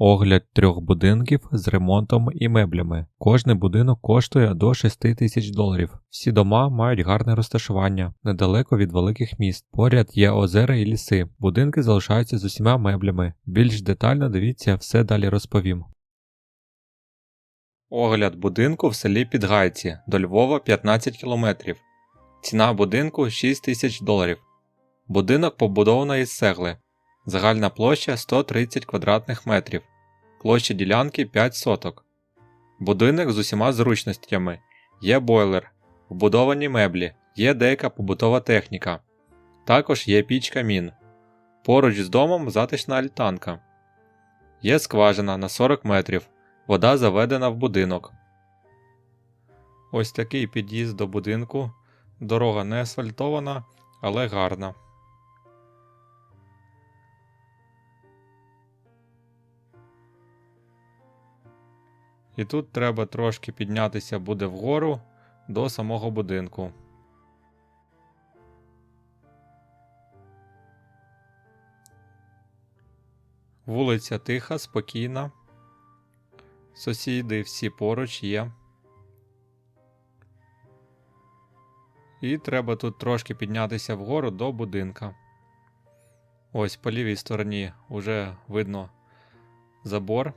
Огляд трьох будинків з ремонтом і меблями. Кожний будинок коштує до 6 тисяч доларів. Всі дома мають гарне розташування недалеко від великих міст. Поряд є озера і ліси. Будинки залишаються з усіма меблями. Більш детально дивіться, все далі розповім. Огляд будинку в селі Підгайці до Львова 15 кілометрів. Ціна будинку 6 тисяч доларів. Будинок побудовано із цегли. Загальна площа 130 квадратних метрів. Площа ділянки 5 соток. Будинок з усіма зручностями. Є бойлер, вбудовані меблі, є деяка побутова техніка. Також є піч камін. Поруч з домом затишна альтанка. Є скважина на 40 метрів. Вода заведена в будинок. Ось такий під'їзд до будинку. Дорога не асфальтована, але гарна. І тут треба трошки піднятися буде вгору до самого будинку. Вулиця тиха, спокійна. Сусіди всі поруч є. І треба тут трошки піднятися вгору до будинка. Ось по лівій стороні вже видно забор.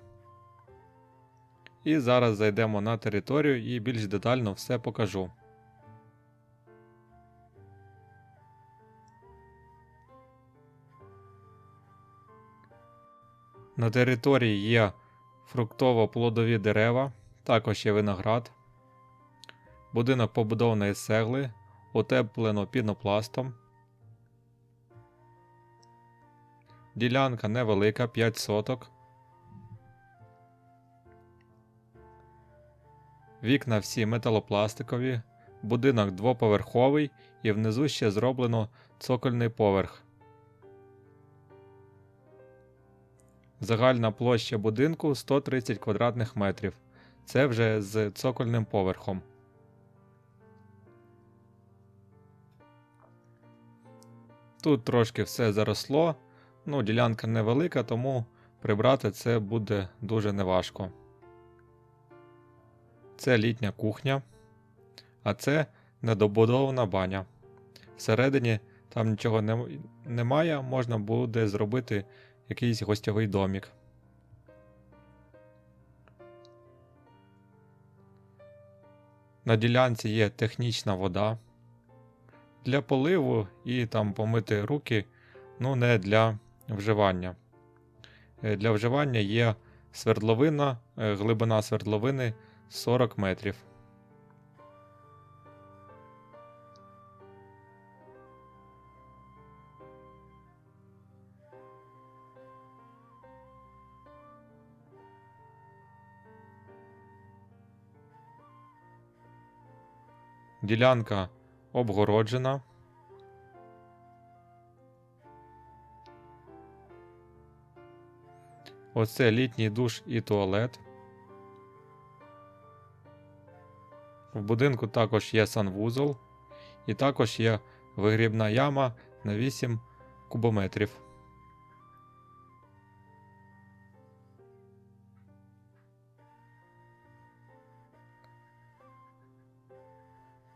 І зараз зайдемо на територію і більш детально все покажу. На території є фруктово-плодові дерева, також є виноград. Будинок побудований з цегли, утеплено пінопластом. Ділянка невелика 5 соток. Вікна всі металопластикові, будинок двоповерховий і внизу ще зроблено цокольний поверх. Загальна площа будинку 130 квадратних метрів. Це вже з цокольним поверхом. Тут трошки все заросло. Ну, ділянка невелика, тому прибрати це буде дуже неважко. Це літня кухня, а це недобудована баня. Всередині там нічого не, немає, можна буде зробити якийсь гостьовий домік. На ділянці є технічна вода для поливу і там помити руки, ну не для вживання. Е, для вживання є свердловина, е, глибина свердловини 40 метрів. Ділянка обгороджена. Оце літній душ і туалет. В будинку також є санвузол, і також є вигрібна яма на 8 кубометрів.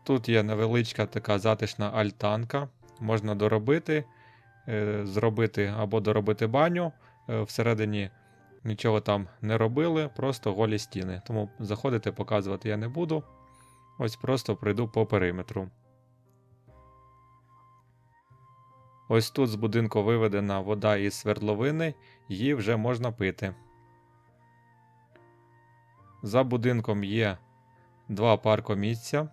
Тут є невеличка така затишна альтанка. Можна доробити, е, зробити або доробити баню. Е, всередині нічого там не робили, просто голі стіни. Тому заходити, показувати я не буду. Ось просто пройду по периметру. Ось тут з будинку виведена вода із свердловини, її вже можна пити. За будинком є два паркомісця.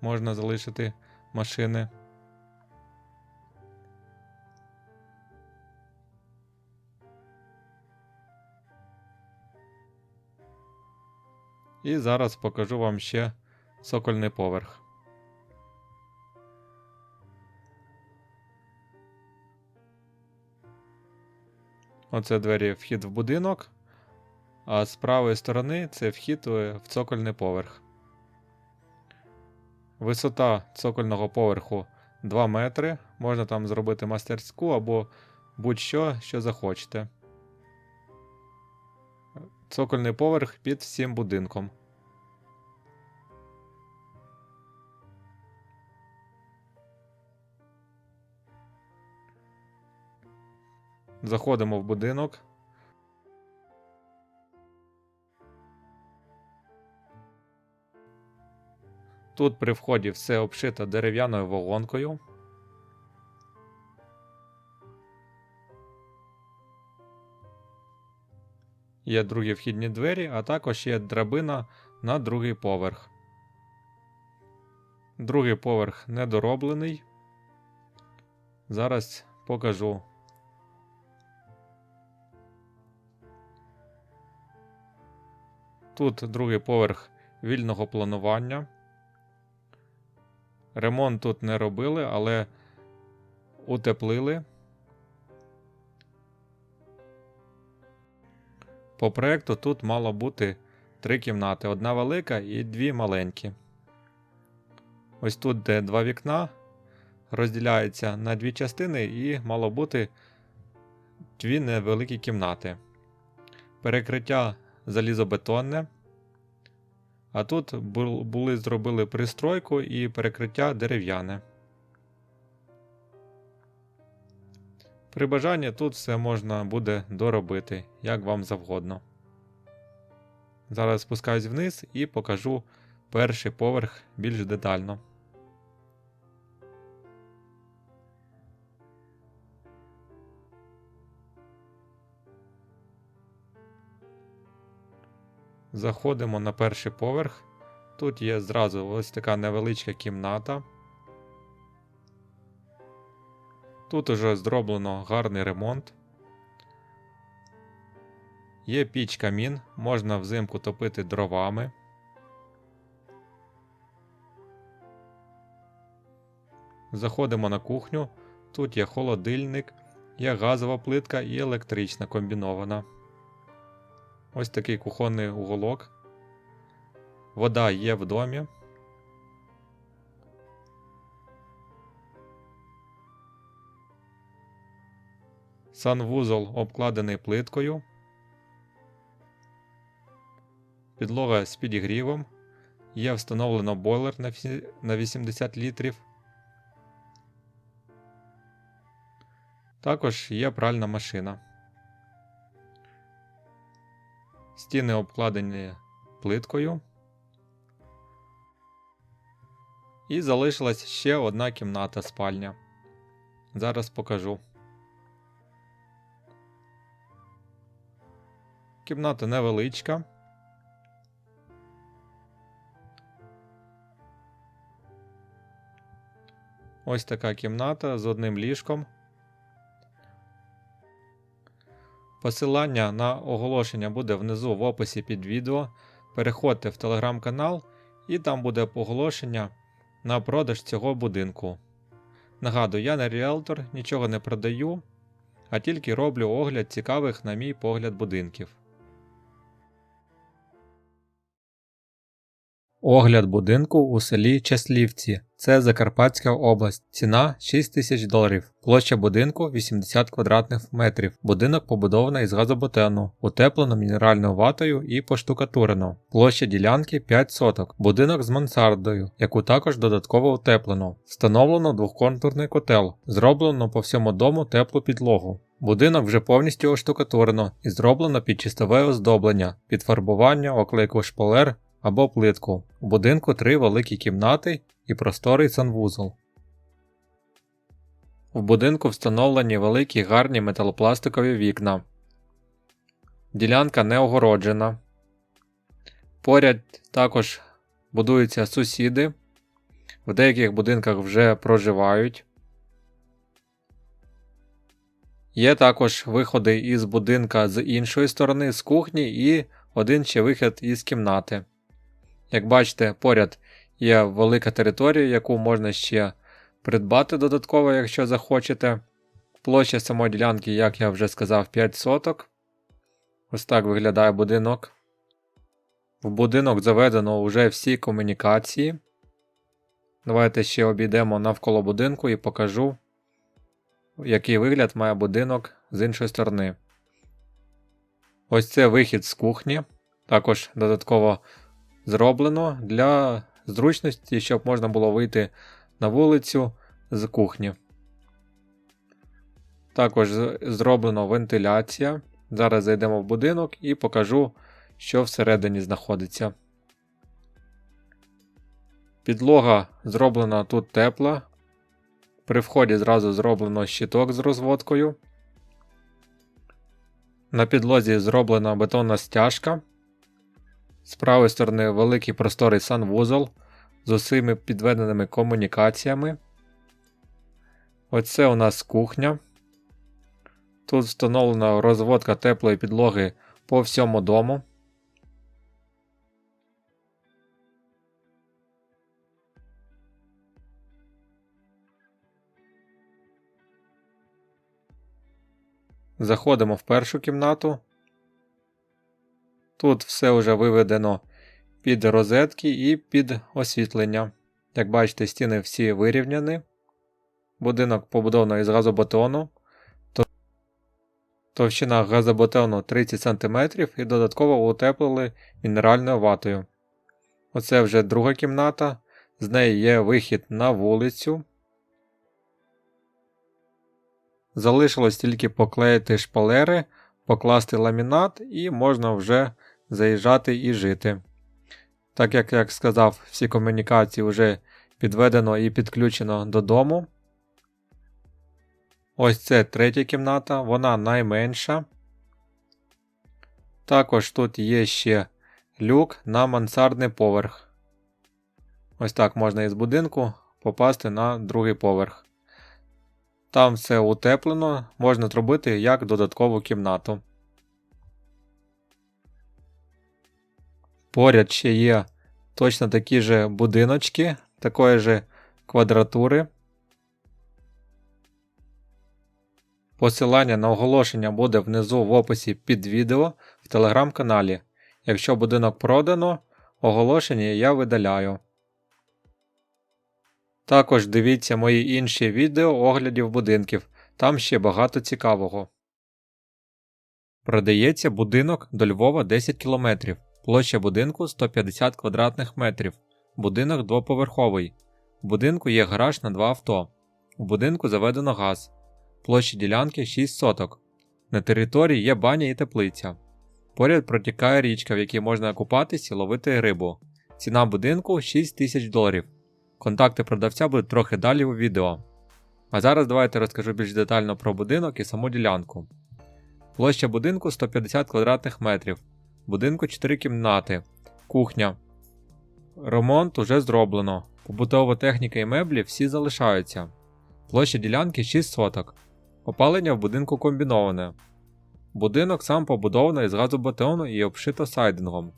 Можна залишити машини. І зараз покажу вам ще Сокольний поверх. Оце двері вхід в будинок, а з правої сторони це вхід в цокольний поверх. Висота цокольного поверху 2 метри. Можна там зробити мастерську або будь-що, що захочете. цокольний поверх під всім будинком. Заходимо в будинок. Тут при вході все обшито дерев'яною вагонкою. Є другі вхідні двері, а також є драбина на другий поверх. Другий поверх недороблений. Зараз покажу. Тут другий поверх вільного планування. Ремонт тут не робили, але утеплили. По проекту тут мало бути три кімнати: одна велика і дві маленькі. Ось тут, де два вікна, розділяється на дві частини, і мало бути дві невеликі кімнати. Перекриття залізобетонне. А тут були зробили пристройку і перекриття дерев'яне. При бажанні тут все можна буде доробити, як вам завгодно. Зараз спускаюсь вниз і покажу перший поверх більш детально. Заходимо на перший поверх. Тут є зразу ось така невеличка кімната. Тут уже зроблено гарний ремонт. Є піч камін, можна взимку топити дровами. Заходимо на кухню. Тут є холодильник, є газова плитка і електрична комбінована. Ось такий кухонний уголок. Вода є в домі. Санвузол обкладений плиткою. Підлога з підігрівом. Є встановлено бойлер на 80 літрів. Також є пральна машина. Стіни обкладені плиткою. І залишилась ще одна кімната спальня. Зараз покажу. Кімната невеличка. Ось така кімната з одним ліжком. Посилання на оголошення буде внизу в описі під відео. Переходьте в телеграм-канал, і там буде оголошення на продаж цього будинку. Нагадую, я не ріелтор, нічого не продаю, а тільки роблю огляд цікавих, на мій погляд, будинків. Огляд будинку у селі Часлівці. Це Закарпатська область. Ціна 6 тисяч доларів. Площа будинку 80 квадратних метрів. Будинок побудований із газоботену, утеплено мінеральною ватою і поштукатурено. Площа ділянки 5 соток. Будинок з мансардою, яку також додатково утеплено. Встановлено двохконтурний котел. Зроблено по всьому дому теплу підлогу. Будинок вже повністю оштукатурено і зроблено під чистове оздоблення, підфарбування, оклейку шпалер або плитку. У будинку три великі кімнати і просторий санвузол. В будинку встановлені великі гарні металопластикові вікна. Ділянка не огороджена. Поряд також будуються сусіди. В деяких будинках вже проживають. Є також виходи із будинка з іншої сторони, з кухні, і один ще вихід із кімнати. Як бачите, поряд є велика територія, яку можна ще придбати додатково, якщо захочете. Площа самої ділянки, як я вже сказав, 5 соток. Ось так виглядає будинок. В будинок заведено вже всі комунікації. Давайте ще обійдемо навколо будинку і покажу, який вигляд має будинок з іншої сторони. Ось це вихід з кухні. Також додатково зроблено для зручності, щоб можна було вийти на вулицю з кухні. Також зроблено вентиляція. Зараз зайдемо в будинок і покажу, що всередині знаходиться. Підлога зроблена тут тепла. При вході зразу зроблено щиток з розводкою. На підлозі зроблена бетонна стяжка. З правої сторони великий просторий санвузол з усіми підведеними комунікаціями. Оце у нас кухня. Тут встановлена розводка теплої підлоги по всьому дому. Заходимо в першу кімнату. Тут все вже виведено під розетки і під освітлення. Як бачите, стіни всі вирівняні. Будинок побудовано із газобетону. Товщина газобетону 30 см і додатково утеплили мінеральною ватою. Оце вже друга кімната. З неї є вихід на вулицю. Залишилось тільки поклеїти шпалери, покласти ламінат і можна вже заїжджати і жити. Так як як сказав, всі комунікації вже підведено і підключено додому. Ось це третя кімната, вона найменша. Також тут є ще люк на мансардний поверх. Ось так можна із будинку попасти на другий поверх. Там все утеплено, можна зробити як додаткову кімнату. Поряд ще є точно такі же будиночки, такої же квадратури. Посилання на оголошення буде внизу в описі під відео в телеграм-каналі. Якщо будинок продано, оголошення я видаляю. Також дивіться мої інші відео оглядів будинків, там ще багато цікавого. Продається будинок до Львова 10 км. Площа будинку 150 квадратних метрів. Будинок двоповерховий. В будинку є гараж на два авто. У будинку заведено газ. Площа ділянки 6 соток. На території є баня і теплиця. Поряд протікає річка, в якій можна купатись і ловити рибу. Ціна будинку 6 тисяч доларів. Контакти продавця будуть трохи далі у відео. А зараз давайте розкажу більш детально про будинок і саму ділянку. Площа будинку 150 квадратних метрів. Будинку 4 кімнати, кухня. Ремонт уже зроблено. Побутова техніка і меблі всі залишаються. Площа ділянки 6 соток. Опалення в будинку комбіноване. Будинок сам побудований з газобетону і обшито сайдингом.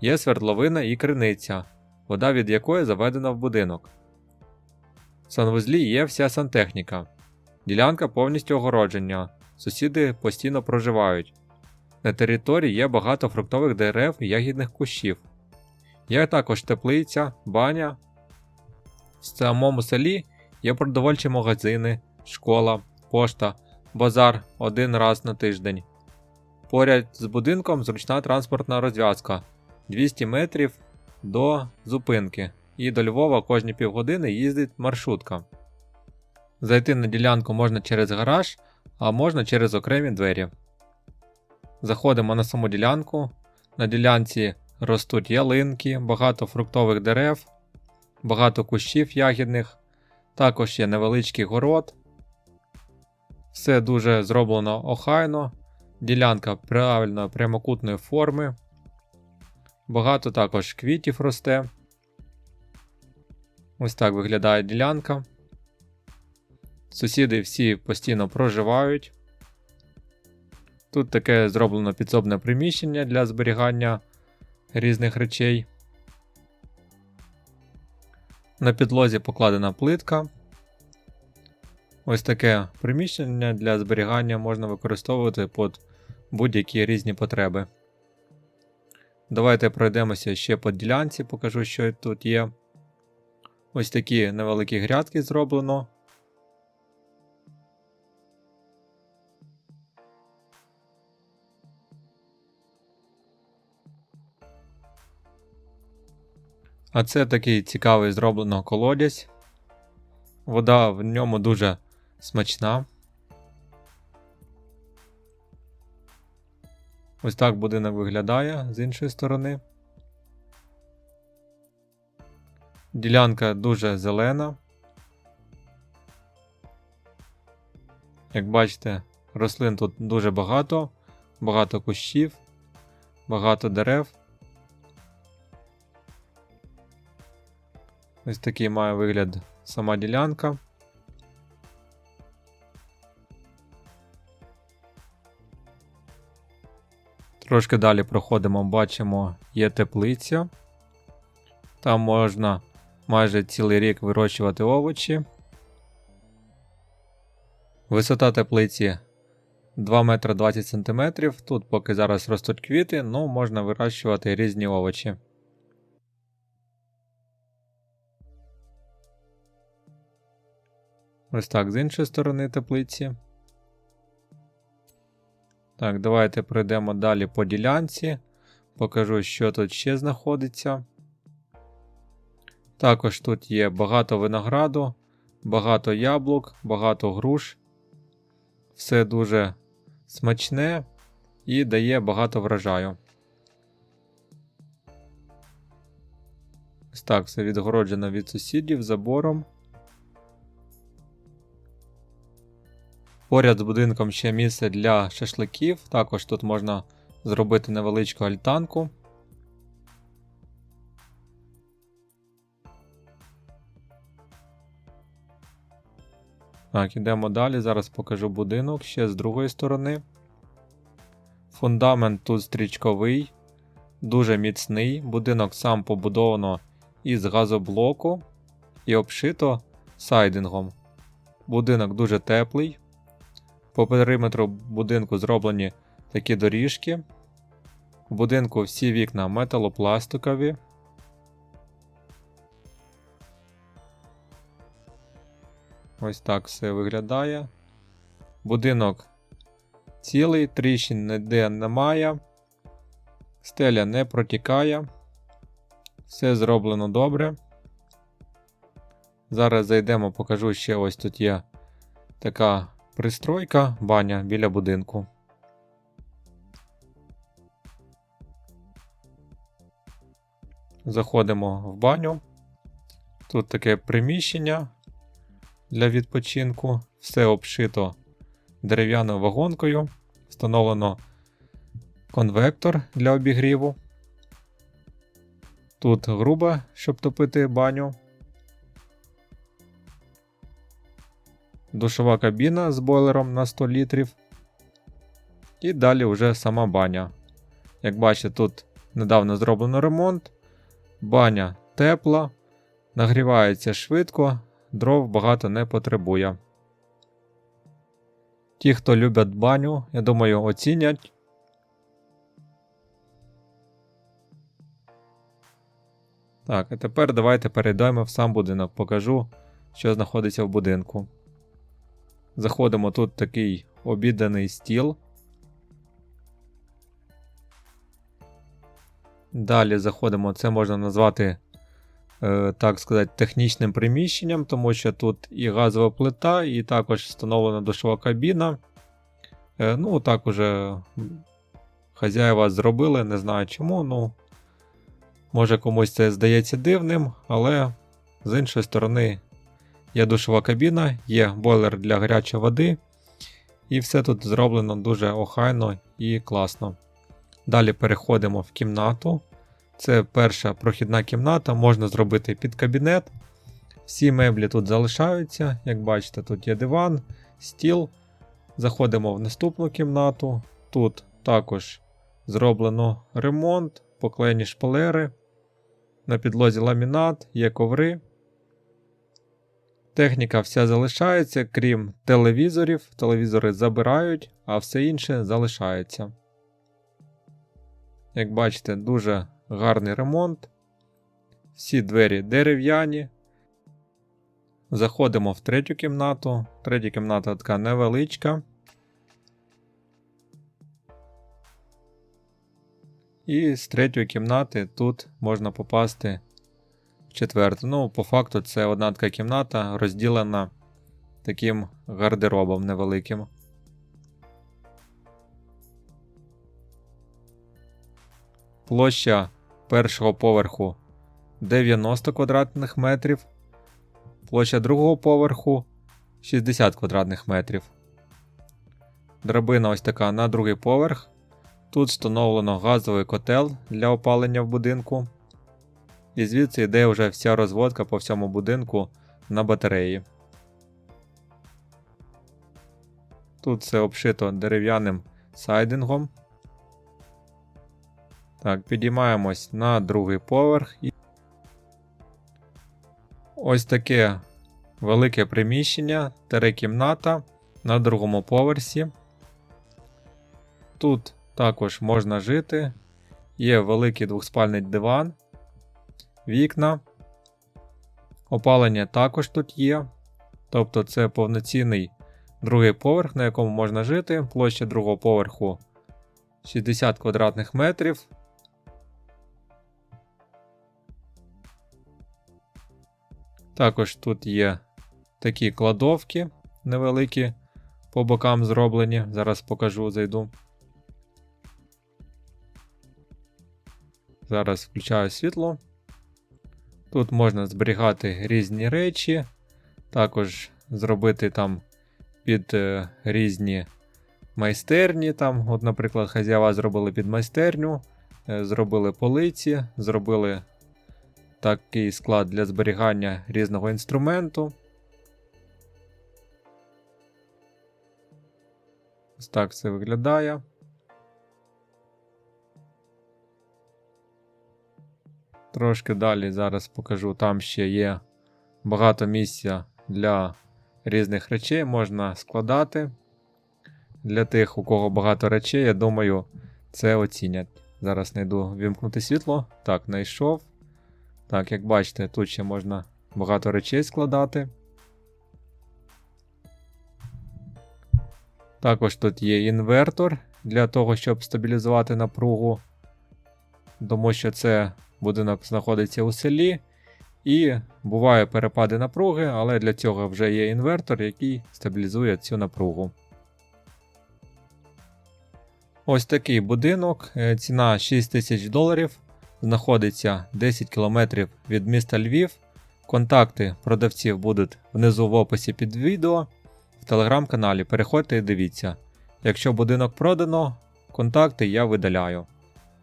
Є свердловина і криниця, вода від якої заведена в будинок. В санвузлі є вся сантехніка. Ділянка повністю огородження. Сусіди постійно проживають. На території є багато фруктових дерев і ягідних кущів. Є також теплиця, баня. В самому селі є продовольчі магазини, школа, пошта, базар один раз на тиждень. Поряд з будинком зручна транспортна розв'язка 200 метрів до зупинки, і до Львова кожні півгодини їздить маршрутка. Зайти на ділянку можна через гараж, а можна через окремі двері. Заходимо на саму ділянку. На ділянці ростуть ялинки, багато фруктових дерев, багато кущів ягідних, також є невеличкий город. Все дуже зроблено охайно, ділянка правильно прямокутної форми. Багато також квітів росте. Ось так виглядає ділянка. Сусіди всі постійно проживають. Тут таке зроблено підсобне приміщення для зберігання різних речей. На підлозі покладена плитка. Ось таке приміщення для зберігання можна використовувати під будь-які різні потреби. Давайте пройдемося ще по ділянці, покажу, що тут є. Ось такі невеликі грядки зроблено. А це такий цікавий зроблено колодязь. Вода в ньому дуже смачна. Ось так будинок виглядає з іншої сторони. Ділянка дуже зелена. Як бачите, рослин тут дуже багато, багато кущів, багато дерев. Ось такий має вигляд сама ділянка. Трошки далі проходимо, бачимо, є теплиця. Там можна майже цілий рік вирощувати овочі. Висота теплиці 2 метри 20 см. Тут поки зараз ростуть квіти, ну можна вирощувати різні овочі. Ось так, з іншої сторони теплиці. Так, давайте пройдемо далі по ділянці. Покажу, що тут ще знаходиться. Також тут є багато винограду, багато яблук, багато груш. Все дуже смачне і дає багато врожаю. Ось так, все відгороджено від сусідів забором. Поряд з будинком ще місце для шашликів. Також тут можна зробити невеличку альтанку. Так, ідемо далі. Зараз покажу будинок ще з другої сторони. Фундамент тут стрічковий, дуже міцний. Будинок сам побудовано із газоблоку і обшито сайдингом. Будинок дуже теплий. По периметру будинку зроблені такі доріжки. В будинку всі вікна металопластикові. Ось так все виглядає. Будинок цілий, тріщин ніде немає. Стеля не протікає. Все зроблено добре. Зараз зайдемо, покажу ще ось тут є така пристройка, баня біля будинку. Заходимо в баню. Тут таке приміщення для відпочинку. Все обшито дерев'яною вагонкою. Встановлено конвектор для обігріву. Тут груба, щоб топити баню. Душова кабіна з бойлером на 100 літрів. І далі вже сама баня. Як бачите, тут недавно зроблено ремонт. Баня тепла, нагрівається швидко, дров багато не потребує. Ті, хто люблять баню, я думаю, оцінять. Так, а тепер давайте перейдемо в сам будинок, покажу, що знаходиться в будинку. Заходимо тут такий обіданий стіл. Далі заходимо, це можна назвати Е, так сказати, технічним приміщенням, тому що тут і газова плита, і також встановлена душова кабіна. Е, ну, так уже хазяїва зробили, не знаю чому. ну Може комусь це здається дивним, але з іншої сторони є душова кабіна, є бойлер для гарячої води. І все тут зроблено дуже охайно і класно. Далі переходимо в кімнату. Це перша прохідна кімната, можна зробити під кабінет. Всі меблі тут залишаються. Як бачите, тут є диван, стіл. Заходимо в наступну кімнату. Тут також зроблено ремонт, поклеєні шпалери. На підлозі ламінат, є коври. Техніка вся залишається, крім телевізорів. Телевізори забирають, а все інше залишається. Як бачите, дуже гарний ремонт. Всі двері дерев'яні. Заходимо в третю кімнату. Третя кімната така невеличка. І з третьої кімнати тут можна попасти четверту. Ну, по факту, це одна така кімната, розділена таким гардеробом невеликим. Площа першого поверху 90 квадратних метрів. Площа другого поверху 60 квадратних метрів. Драбина ось така на другий поверх. Тут встановлено газовий котел для опалення в будинку. І звідси йде вже вся розводка по всьому будинку на батареї. Тут все обшито дерев'яним сайдингом. Так, підіймаємось на другий поверх. Ось таке велике приміщення, кімната на другому поверсі. Тут також можна жити. Є великий двохспальний диван, вікна. Опалення також тут є. Тобто це повноцінний другий поверх, на якому можна жити. Площа другого поверху 60 квадратних метрів. Також тут є такі кладовки невеликі по бокам зроблені. Зараз покажу, зайду. Зараз включаю світло. Тут можна зберігати різні речі, також зробити там під е, різні майстерні. Там, от, Наприклад, хазяєва зробили під майстерню, е, зробили полиці, зробили такий склад для зберігання різного інструменту. Ось так це виглядає. Трошки далі зараз покажу, там ще є багато місця для різних речей, можна складати. Для тих, у кого багато речей, я думаю, це оцінять. Зараз знайду вімкнути світло. Так, знайшов. Так, як бачите, тут ще можна багато речей складати. Також тут є інвертор для того, щоб стабілізувати напругу, тому що це будинок знаходиться у селі. І буває перепади напруги, але для цього вже є інвертор, який стабілізує цю напругу. Ось такий будинок. Е, ціна 6 тисяч доларів. Знаходиться 10 км від міста Львів. Контакти продавців будуть внизу в описі під відео. В телеграм-каналі переходьте і дивіться. Якщо будинок продано, контакти я видаляю.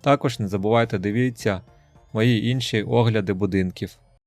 Також не забувайте дивіться мої інші огляди будинків.